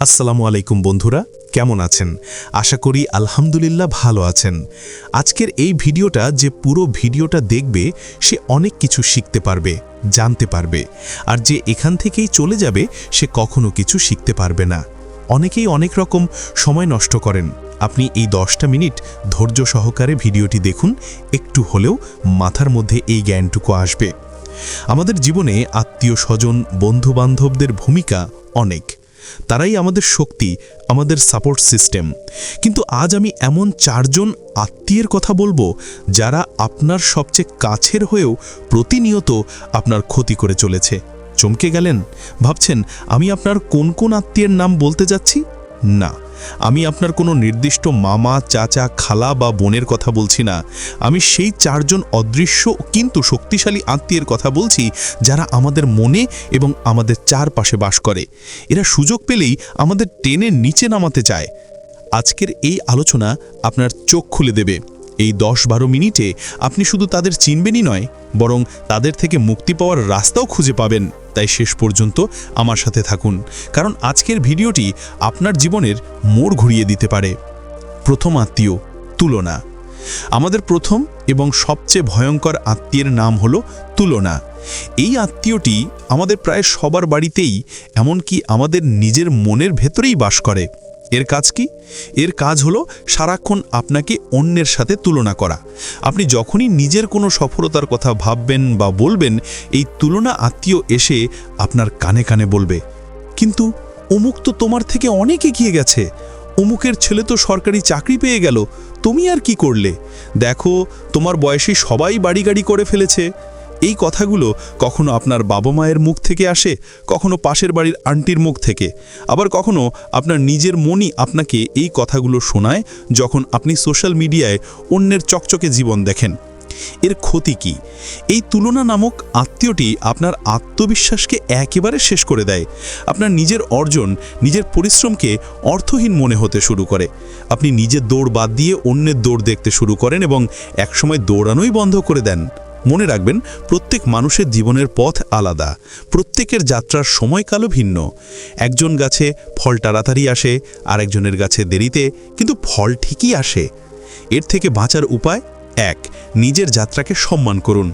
আসসালামু আলাইকুম বন্ধুরা, কেমন আছেন? আশা করি আলহামদুলিল্লাহ ভালো আছেন। আজকের এই ভিডিওটা যে পুরো ভিডিওটা দেখবে, সে অনেক কিছু শিখতে পারবে, জানতে পারবে। আর যে এখান থেকেই চলে যাবে, সে কখনো কিছু শিখতে পারবে না। অনেকেই অনেক রকম সময় নষ্ট করেন। আপনি এই দশটা মিনিট ধৈর্য সহকারে ভিডিওটি দেখুন, একটু হলেও মাথার মধ্যে এই জ্ঞানটুকু আসবে। আমাদের জীবনে আত্মীয় স্বজন, বন্ধুবান্ধবদের ভূমিকা অনেক। তারাই আমাদের শক্তি, আমাদের সাপোর্ট সিস্টেম কিন্তু আজ আমি এমন চারজন আত্মীয়ের কথা বলব, যারা আপনার সবচেয়ে কাছের হয়েও প্রতিনিয়ত আপনার ক্ষতি করে চলেছে। চমকে গেলেন? ভাবছেন, আমি আপনার কোন কোন আত্মীয়ের নাম বলতে যাচ্ছি? না। আমি আপনার কোনো নির্দিষ্ট মামা, চাচা, খালা বা বোনের কথা বলছি না। আমি সেই চারজন অদৃশ্য কিন্তু শক্তিশালী আত্মীয়ের কথা বলছি যারা আমাদের মনে এবং আমাদের চারপাশে বাস করে। এরা সুযোগ পেলেই আমাদের টেনে নিচে নামাতে চায়। আজকের এই আলোচনা আপনার চোখ খুলে দেবে। এই দশ বারো মিনিটে আপনি শুধু তাদের চিনবেনই নয়, বরং তাদের থেকে মুক্তি পাওয়ার রাস্তাও খুঁজে পাবেন। তাই শেষ পর্যন্ত আমার সাথে থাকুন, কারণ আজকের ভিডিওটি আপনার জীবনের মোড় ঘুরিয়ে দিতে পারে। প্রথম আত্মীয়, তুলনা। আমাদের প্রথম এবং সবচেয়ে ভয়ঙ্কর আত্মীয়ের নাম হলো তুলনা। এই আত্মীয়টি আমাদের প্রায় সবার বাড়িতেই, এমনকি আমাদের নিজের মনের ভেতরেই বাস করে। এর কাজ কি? এর কাজ হলো সারাক্ষণ আপনাকে অন্যের সাথে তুলনা করা। আপনি যখনই নিজের কোনো সফলতার কথা ভাববেন বা বলবেন, এই তুলনা আত্মীয় এসে আপনার কানে কানে বলবে, কিন্তু অমুক তো তোমার থেকে অনেক এগিয়ে গেছে। অমুকের ছেলে তো সরকারি চাকরি পেয়ে গেল। তুমি আর কি করলে? দেখো, তোমার বয়সী সবাই বাড়ি গাড়ি করে ফেলেছে। এই কথাগুলো কখনো আপনার বাবা মায়ের মুখ থেকে আসে, কখনো পাশের বাড়ির আন্টির মুখ থেকে। আবার কখনো আপনার নিজের মনই আপনাকে এই কথাগুলো শোনায় যখন আপনি সোশ্যাল মিডিয়ায় অন্যের চকচকে জীবন দেখেন। এর ক্ষতি কি? এই তুলনা নামক আত্মীয়টি আপনার আত্মবিশ্বাসকে একেবারে শেষ করে দেয়। আপনার নিজের অর্জন, নিজের পরিশ্রমকে অর্থহীন মনে হতে শুরু করে। আপনি নিজের দৌড় বাদ দিয়ে অন্যের দৌড় দেখতে শুরু করেন এবং একসময় দৌড়ানোই বন্ধ করে দেন। মনে রাখবেন, প্রত্যেক মানুষের জীবনের পথ আলাদা, প্রত্যেকের যাত্রার সময়কালও ভিন্ন। একজন গাছে ফল তাড়াতাড়ি আসে, আরেকজনের গাছে দেরিতে, কিন্তু ফল ঠিকই আসে। এর থেকে বাঁচার উপায় এক, নিজের যাত্রাকে সম্মান করুন।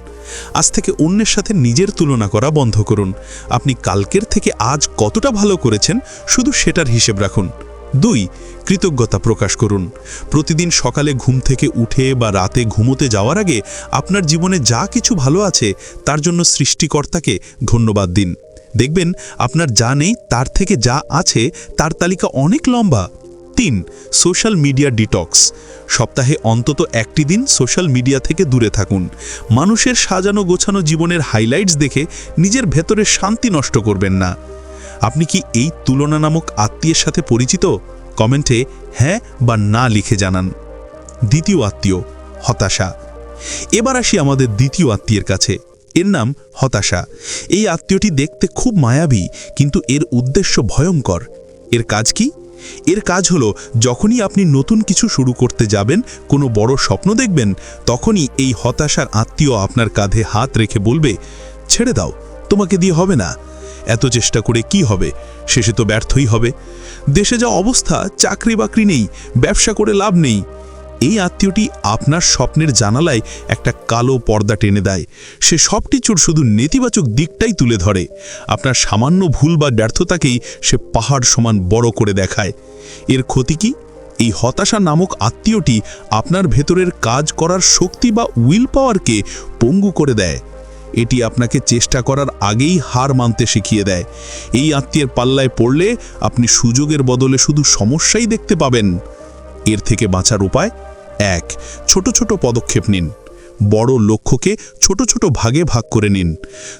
আজ থেকে অন্যের সাথে নিজের তুলনা করা বন্ধ করুন। আপনি কালকের থেকে আজ কতটা ভালো করেছেন, শুধু সেটার হিসেব রাখুন। দুই, কৃতজ্ঞতা প্রকাশ করুন। প্রতিদিন সকালে ঘুম থেকে উঠে বা রাতে ঘুমোতে যাওয়ার আগে আপনার জীবনে যা কিছু ভালো আছে, তার জন্য সৃষ্টিকর্তাকে ধন্যবাদ দিন। দেখবেন, আপনার যা নেই, তার থেকে যা আছে, তার তালিকা অনেক লম্বা। তিন, সোশ্যাল মিডিয়া ডিটক্স। সপ্তাহে অন্তত একটি দিন সোশ্যাল মিডিয়া থেকে দূরে থাকুন। মানুষের সাজানো গোছানো জীবনের হাইলাইটস দেখে নিজের ভেতরে শান্তি নষ্ট করবেন না। আপনি কি এই তুলনা নামক আত্মীয়ের সাথে পরিচিত? কমেন্টে হ্যাঁ বা না লিখে জানান। দ্বিতীয় আত্মীয়, হতাশা। এবার আসি আমাদের দ্বিতীয় আত্মীয়ের কাছে। এর নাম হতাশা। এই আত্মীয়টি দেখতে খুব মায়াবী, কিন্তু এর উদ্দেশ্য ভয়ঙ্কর। এর কাজ কি? এর কাজ হলো, যখনই আপনি নতুন কিছু শুরু করতে যাবেন, কোনো বড় স্বপ্ন দেখবেন, তখনই এই হতাশার আত্মীয় আপনার কাঁধে হাত রেখে বলবে, ছেড়ে দাও, তোমাকে দিয়ে হবে না। এত চেষ্টা করে কি হবে? শেষে তো ব্যর্থই হবে। দেশে যা অবস্থা, চাকরি বাকরি নেই, ব্যবসা করে লাভ নেই। এই আত্মীয়টি আপনার স্বপ্নের জানালায় একটা কালো পর্দা টেনে দেয়। সে সবটিচুর শুধু নেতিবাচক দিকটাই তুলে ধরে। আপনার সামান্য ভুল বা ব্যর্থতাকেই সে পাহাড় সমান বড় করে দেখায়। এর ক্ষতি কি? এই হতাশা নামক আত্মীয়টি আপনার ভেতরের কাজ করার শক্তি বা উইল পাওয়ারকে পঙ্গু করে দেয়। এটি আপনাকে চেষ্টা করার আগেই হার মানতে শিখিয়ে দেয়। এই আত্মীয়ের পাল্লায় পড়লে আপনি সুযোগের বদলে শুধু সমস্যাই দেখতে পাবেন। এর থেকে বাঁচার উপায় এক, ছোট ছোট পদক্ষেপ নিন। বড় লক্ষ্যকে ছোট ছোট ভাগে ভাগ করে নিন।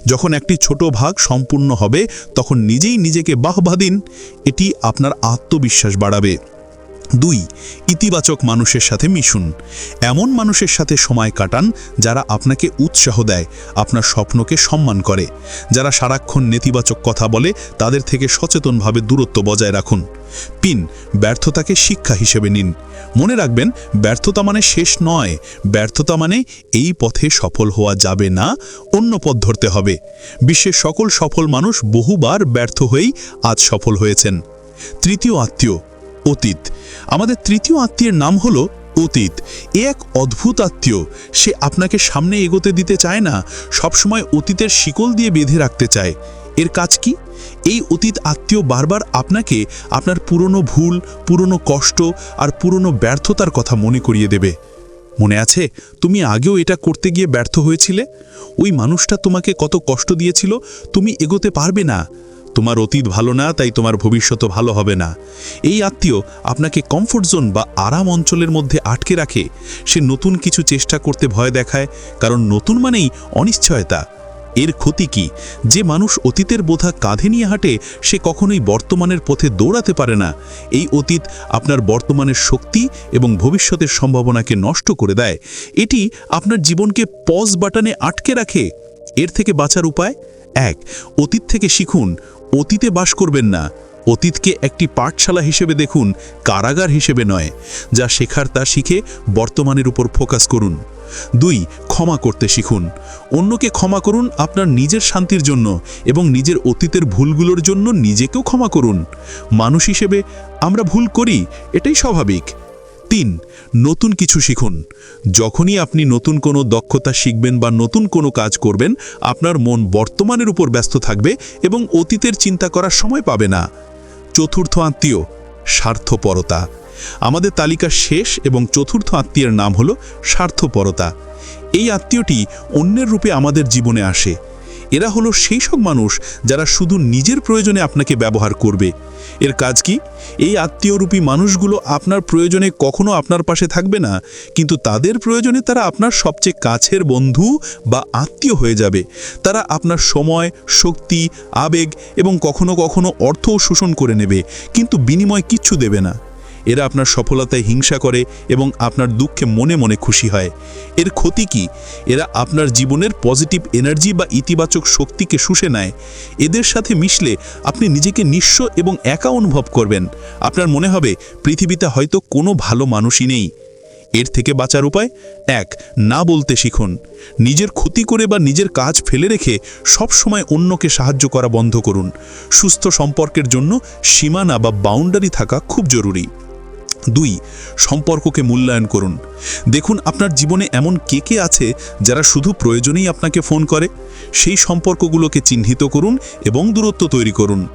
যখন একটি ছোট ভাগ সম্পূর্ণ হবে, তখন নিজেই নিজেকে বাহবা দিন। এটি আপনার আত্মবিশ্বাস বাড়াবে। দুই, ইতিবাচক মানুষের সাথে মিশুন। এমন মানুষের সাথে সময় কাটান যারা আপনাকে উৎসাহ দেয়, আপনার স্বপ্নকে সম্মান করে। যারা সারাক্ষণ নেতিবাচক কথা বলে, তাদের থেকে সচেতনভাবে দূরত্ব বজায় রাখুন। পিন ব্যর্থতাকে শিক্ষা হিসেবে নিন। মনে রাখবেন, ব্যর্থতা মানে শেষ নয়। ব্যর্থতা মানে এই পথে সফল হওয়া যাবে না, অন্য পথ ধরতে হবে। বিশ্বের সকল সফল মানুষ বহুবার ব্যর্থ হয়েই আজ সফল হয়েছেন। তৃতীয়, আত্মীয়। অতীত। আমাদের তৃতীয় আত্মীয়ের নাম হলো অতীত। এ এক অদ্ভুত আত্মীয়। সে আপনাকে সামনে এগোতে দিতে চায় না, সবসময় অতীতের শিকল দিয়ে বেঁধে রাখতে চায়। এর কাজ কি? এই অতীত আত্মীয় বারবার আপনাকে আপনার পুরনো ভুল, পুরনো কষ্ট আর পুরনো ব্যর্থতার কথা মনে করিয়ে দেবে। মনে আছে, তুমি আগেও এটা করতে গিয়ে ব্যর্থ হয়েছিলে? ওই মানুষটা তোমাকে কত কষ্ট দিয়েছিল, তুমি এগোতে পারবে না। তোমার অতীত ভালো না, তাই তোমার ভবিষ্যৎ ভালো হবে না। এই আত্মীয় আপনাকে কমফোর্ট জোন বা আরাম অঞ্চলের মধ্যে আটকে রাখে। সে নতুন কিছু চেষ্টা করতে ভয় দেখায়, কারণ নতুন মানেই অনিশ্চয়তা। এর ক্ষতি কি? যে মানুষ অতীতের বোধা কাঁধে নিয়ে হাঁটে, সে কখনোই বর্তমানের পথে দৌড়াতে পারে না। এই অতীত আপনার বর্তমানের শক্তি এবং ভবিষ্যতের সম্ভাবনাকে নষ্ট করে দেয়। এটি আপনার জীবনকে পজ বাটনে আটকে রাখে। এর থেকে বাঁচার উপায়? এক, অতীত থেকে শিখুন। অতীতে বাস করবেন না। অতীতকে একটি পাঠশালা হিসেবে দেখুন, কারাগার হিসেবে নয়, যা শেখার তা শিখে বর্তমানের উপর ফোকাস করুন। দুই, ক্ষমা করতে শিখুন। অন্যকে ক্ষমা করুন আপনার নিজের শান্তির জন্য এবং নিজের অতীতের ভুলগুলোর জন্য নিজেকেও ক্ষমা করুন। মানুষ হিসেবে আমরা ভুল করি, এটাই স্বাভাবিক। তিন, নতুন কিছু শিখুন। যখনই আপনি নতুন কোনো দক্ষতা শিখবেন বা নতুন কোনো কাজ করবেন, আপনার মন বর্তমানের উপর ব্যস্ত থাকবে এবং অতীতের চিন্তা করার সময় পাবে না। চতুর্থ আত্মীয়, স্বার্থপরতা। আমাদের তালিকার শেষ এবং চতুর্থ আত্মীয়ের নাম হলো স্বার্থপরতা। এই আত্মীয়টি অন্যের রূপে আমাদের জীবনে আসে। এরা হলো সেই সব মানুষ যারা শুধু নিজের প্রয়োজনে আপনাকে ব্যবহার করবে। এর কাজ কি? এই আত্মীয়রূপী মানুষগুলো আপনার প্রয়োজনে কখনো আপনার পাশে থাকবে না, কিন্তু তাদের প্রয়োজনে তারা আপনার সবচেয়ে কাছের বন্ধু বা আত্মীয় হয়ে যাবে। তারা আপনার সময়, শক্তি, আবেগ এবং কখনো কখনো অর্থও শোষণ করে নেবে, কিন্তু বিনিময় কিচ্ছু দেবে না। এরা আপনার সফলতায় হিংসা করে এবং আপনার দুঃখে মনে মনে খুশি হয়। এর ক্ষতি কি? এরা আপনার জীবনের পজিটিভ এনার্জি বা ইতিবাচক শক্তিকে শুষে নেয়। এদের সাথে মিশলে আপনি নিজেকে নিঃস্ব এবং একা অনুভব করবেন। আপনার মনে হবে, পৃথিবীতে হয়তো কোনো ভালো মানুষই নেই। এর থেকে বাঁচার উপায়? এক, না বলতে শিখুন। নিজের ক্ষতি করে বা নিজের কাজ ফেলে রেখে সব সময় অন্যকে সাহায্য করা বন্ধ করুন। সুস্থ সম্পর্কের জন্য সীমানা বা বাউন্ডারি থাকা খুব জরুরি। দুই, সম্পর্ককে মূল্যায়ন করুন। দেখুন আপনার জীবনে এমন কে কে আছে যারা শুধু প্রয়োজনেই আপনাকে ফোন করে? সেই সম্পর্কগুলোকে চিহ্নিত করুন এবং দূরত্ব তৈরি করুন।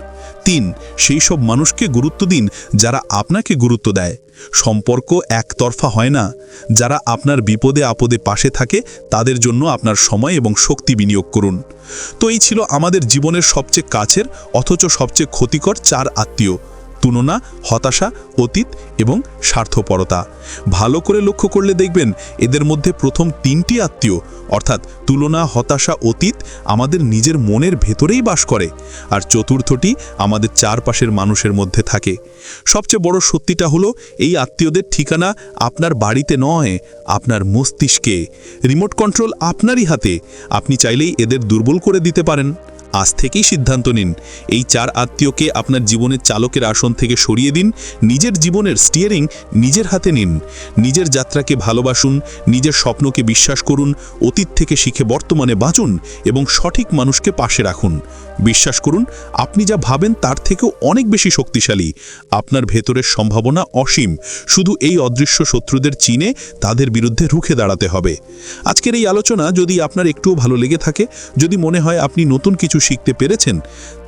তিন, সেই সব মানুষকে গুরুত্ব দিন যারা আপনাকে গুরুত্ব দেয়। সম্পর্ক একতরফা হয় না। যারা আপনার বিপদে আপদে পাশে থাকে, তাদের জন্য আপনার সময় এবং শক্তি বিনিয়োগ করুন। তো এই ছিল আমাদের জীবনের সবচেয়ে কাছের, অথচ সবচেয়ে ক্ষতিকর চার আত্মীয়। তুলনা, হতাশা, অতীত এবং স্বার্থপরতা। ভালো করে লক্ষ্য করলে দেখবেন এদের মধ্যে প্রথম তিনটি আত্মীয়, অর্থাৎ তুলনা, হতাশা, অতীত আমাদের নিজের মনের ভেতরেই বাস করে আর চতুর্থটি আমাদের চারপাশের মানুষের মধ্যে থাকে। সবচেয়ে বড় সত্যিটা হলো এই আত্মীয়দের ঠিকানা আপনার বাড়িতে নয়, আপনার মস্তিষ্কে। রিমোট কন্ট্রোল আপনারই হাতে, আপনি চাইলেই এদের দুর্বল করে দিতে পারেন। আজ থেকেই সিদ্ধান্ত নিন। এই চার আত্মীয়কে আপনার জীবনের চালকের আসন থেকে সরিয়ে দিন, নিজের জীবনের স্টিয়ারিং নিজের হাতে নিন। নিজের যাত্রাকে ভালোবাসুন, নিজের স্বপ্নকে বিশ্বাস করুন, অতীত থেকে শিখে বর্তমানে বাঁচুন এবং সঠিক মানুষকে পাশে রাখুন। বিশ্বাস করুন, আপনি যা ভাবেন তার থেকেও অনেক বেশি শক্তিশালী। আপনার ভেতরের সম্ভাবনা অসীম। শুধু এই অদৃশ্য শত্রুদের চিনে তাদের বিরুদ্ধে রুখে দাঁড়াতে হবে। আজকের এই আলোচনা যদি আপনার একটুও ভালো লেগে থাকে, যদি মনে হয় আপনি নতুন কিছু শিখতে পেরেছেন,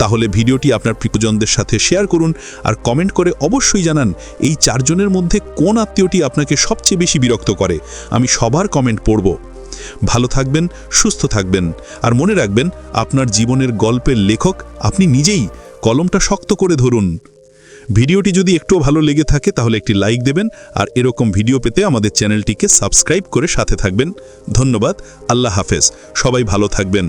তাহলে ভিডিওটি আপনার প্রিয়জনদের সাথে শেয়ার করুন আর কমেন্ট করে অবশ্যই জানান এই চারজনের মধ্যে কোন আত্মীয়টি আপনাকে সবচেয়ে বেশি বিরক্ত করে। আমি সবার কমেন্ট পড়ব। ভালো থাকবেন, সুস্থ থাকবেন আর মনে রাখবেন, আপনার জীবনের গল্পের লেখক আপনি নিজেই কলমটা শক্ত করে ধরুন। ভিডিওটি যদি একটুও ভালো লেগে থাকে তাহলে একটি লাইক দেবেন আর এরকম ভিডিও পেতে আমাদের চ্যানেলটিকে সাবস্ক্রাইব করে সাথে থাকবেন। ধন্যবাদ, আল্লাহ হাফেজ, সবাই ভালো থাকবেন।